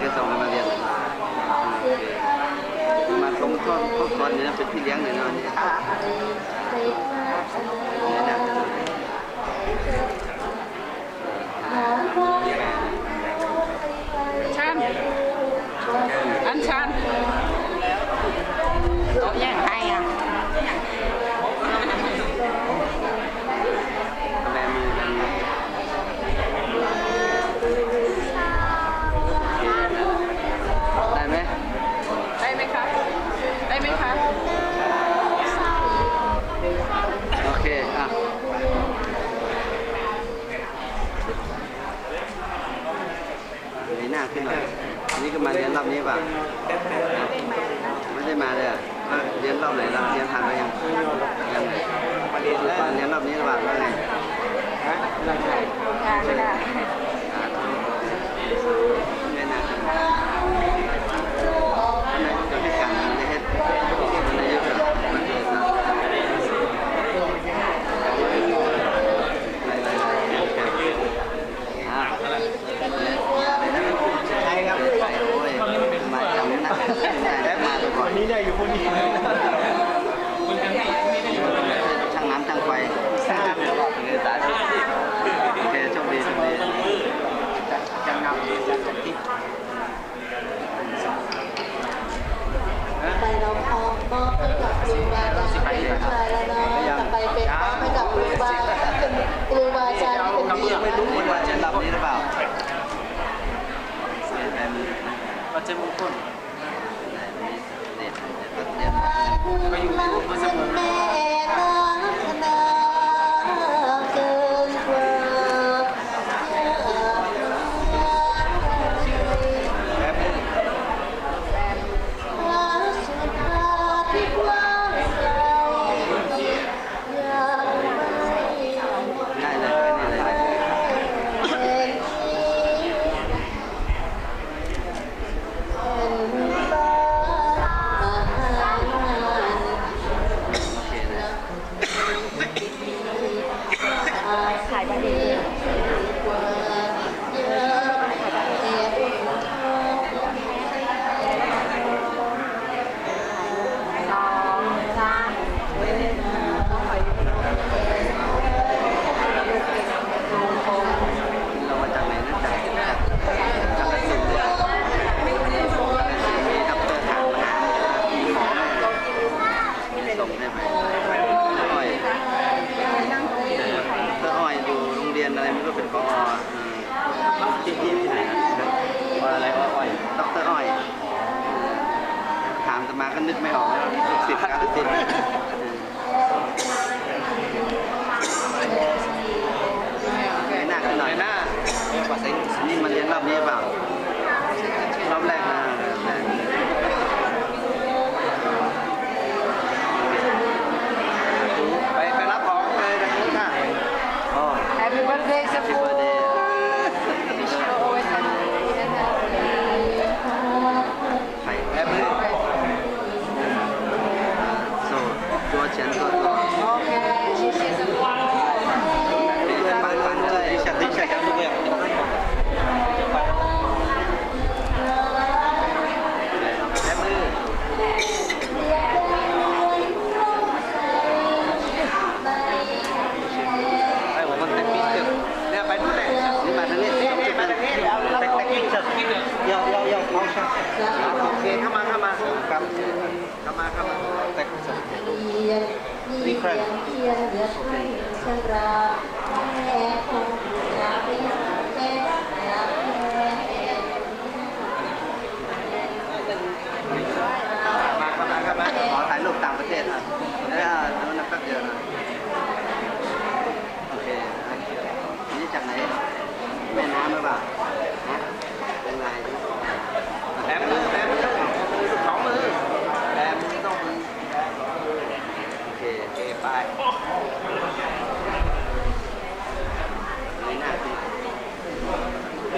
แกส่งกันมาเรียนมาตรงท่อนเขาสอนเนี่ยเป็นพี่เลี้ยงเนี่ยน One. ได้อ่แล้วนะแป๊บเดียวนะโอเคนี่จากไหน แม่น้ำหรือเปล่าฮะเป็นไรแผลมือแผลมือสองมือแผลมือต้องมือโอเคโอเคไปไม่น่าขึ้น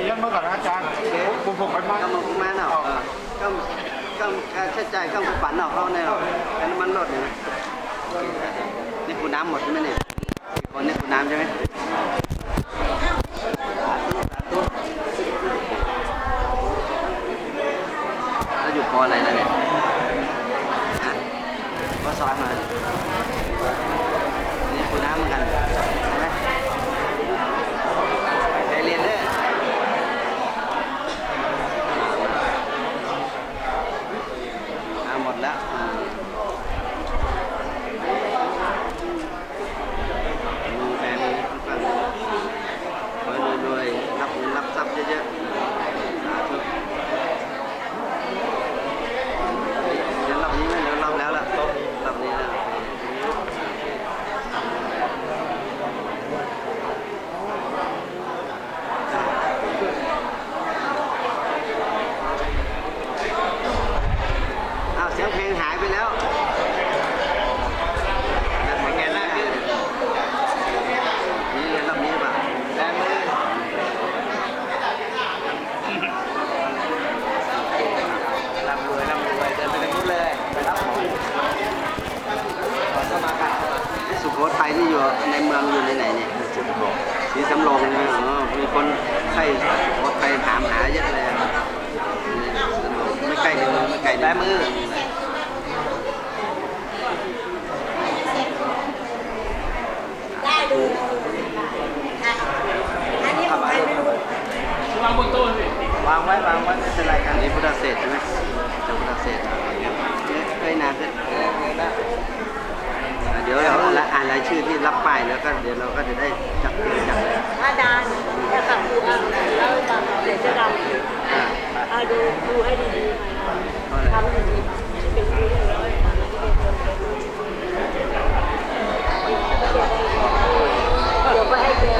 เยี่ยมมากครับอาจารย์ผมผมไปมากก็มึงม่หน่อยก็ก็ใช้ใจก็ฝันเนาะเขาแน่ำรถเนี่ยนี่กูน้ำหมดใช่ไหมเนี่ยคนนี่กูน้ำใช่ไหมแล้วอยู่ปออะไรนะเนี่ยฮะปอซ้อนมา วางไว้วางไว้ไม่เป็นไรครับนี่พุทธเศษใช่ไหมจากพุทธเศษเคยนานเลยเดี๋ยวเราละอ่านรายชื่อที่รับไปแล้วก็เดี๋ยวเราก็จะได้จับตัวจับอาดานแต่กับครูอะแล้วบางเดี๋ยวจะดำาอ่าดูดูให้ดีๆทำดีๆเป็นดีเลยเดี๋ยวไปให้เจอ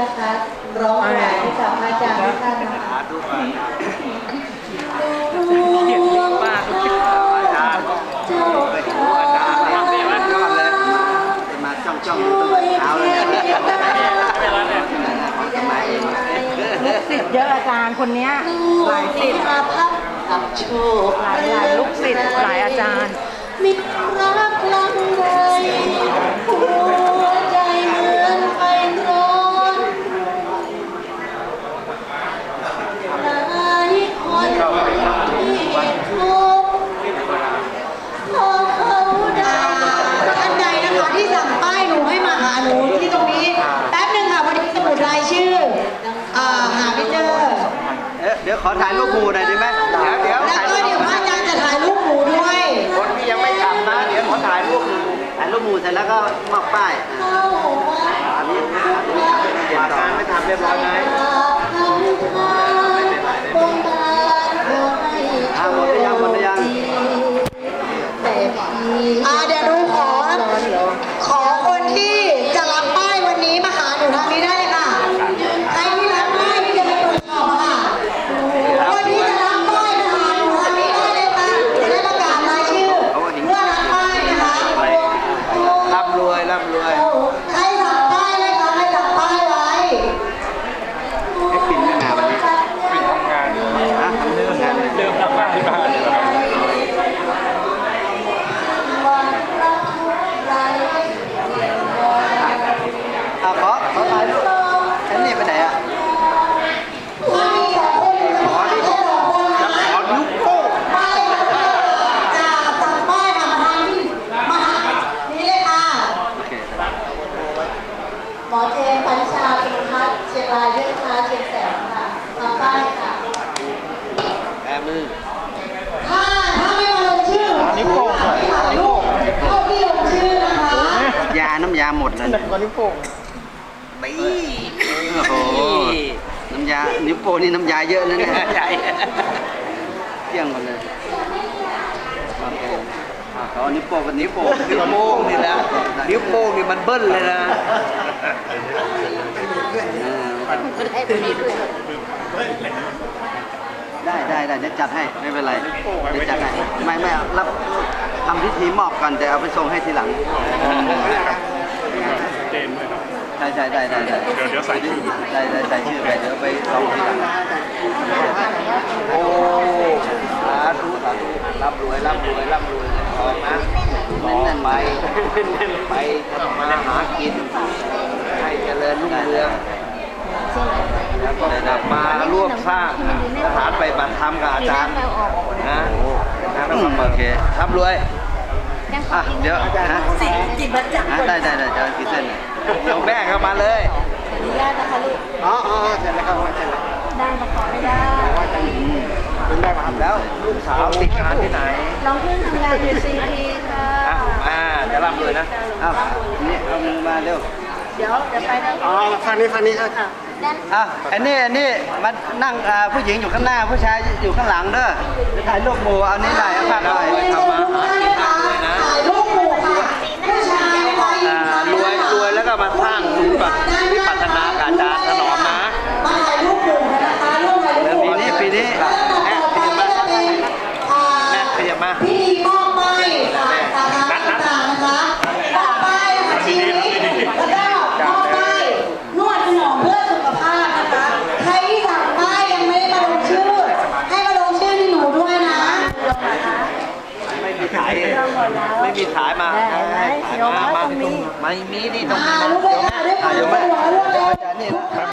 นะคะ ร้องหวานให้กับอาจารย์ทุกท่านนะคะสาธุอาจารย์เขียนดีมากอาจารย์เจ้าไปถึงอาจารย์เนี่ยยอดเลยมามาจ้องจ้องๆตั้งแต่เช้าเลยเนี่ยมาเองสิทธิ์เยอะอาจารย์คนเนี้ยหลายสิทธิ์อาภัพกับโชคหลายหลายลูกศิษย์หลายอาจารย์มิตรรักลังไรหัาน้ำยาหมดเลยตอนนี้โป่งบีโอ้โหน้ำยา นิ้วโป้งนี่น้ำยาเยอะนะเนี่ยใช่เที่ยงหมดเลยโอเคอะขอนิ้วโป้งกับนิ้วโป้งนิ้วโป้งนี่นะนิ้วโป้งนี่มันเบิ้ลเลยนะได้ได้ได้เดี๋ยวจัดให้ไม่เป็นไรเดี๋ยวจัดให้ไม่ไม่เอารับทำพิธีมอบก่อนแต่เอาไปส่งให้ทีหลัง เจนด้วยครับ ใช่ใช่ได้ได้ได้เดี๋ยวเดี๋ยวใส่ชื่อ ได้ได้ใส่ชื่อไปเดี๋ยวไปส่งทีหลังโอ้สาธุสาธุร่ำรวยร่ำรวยร่ำรวยเงินทองนะทอไปไปทำมาหากิน ให้เจริญรุ่งเรืองแล้วก็กลับมาร่วมสร้างทหารไปบัตรธรรมกับอาจารย์นะนะโอเคร่ำรวย อะเดี๋ยวนะจิตบัญญัติอะได้ได้ได้จะกี่เส้นเนี่ยเดี๋ยวแม่เข้ามาเลยอนุญาตนะคะลูกอ๋ออ๋อเสร็จแล้วครับเสร็จแล้วได้มาขอไม่ได้เป็นได้ครับแล้วลูกสาวติดงานที่ไหนน้องเพิ่งทำงานอยู่ซีพีค่ะอะมาจะร่ำรวยนะอ้าวนี่เอามือมาเร็วเดี๋ยวเดี๋ยวไปนะอ๋อฟังนี้ฟังนี้ครับนั่นอะไอ้นี่ไอ้นี่มันนั่งอ่าผู้หญิงอยู่ข้างหน้าผู้ชายอยู่ข้างหลังเด้อไปถ่ายรูปหมู่เอานี้หน่อยเอาภาพหน่อยทำมาหา วิปัสวิปัสสนากับอาจารย์ถนอมนะมาถ่ายรูปหมู่กันนะคะร่วมถ่ายรูปหปีมู่นี้ปีนี้แล้วต่อแม่ไปขยับก็มาจะเป็นอ่าแม่ขยับมาพิธีมอบป้ายสาขาต่างๆนะคะมอบป้ายนะคะชีวิตแล้วก็มอบป้ายนวดถนอมเพื่อสุขภาพนะคะ ใครที่สั่งป้ายยังไม่ได้มาลงชื่อ ให้มาลงชื่อที่หนูด้วยนะไม่มีขายไม่มีขายมาขายมามาไม่มีนี่ต้องมีอ่านะลูกเลยค่ะด้วยความ เดี๋ยวสะแม่ดวกรวดเร็วอาจารย์นี่นะ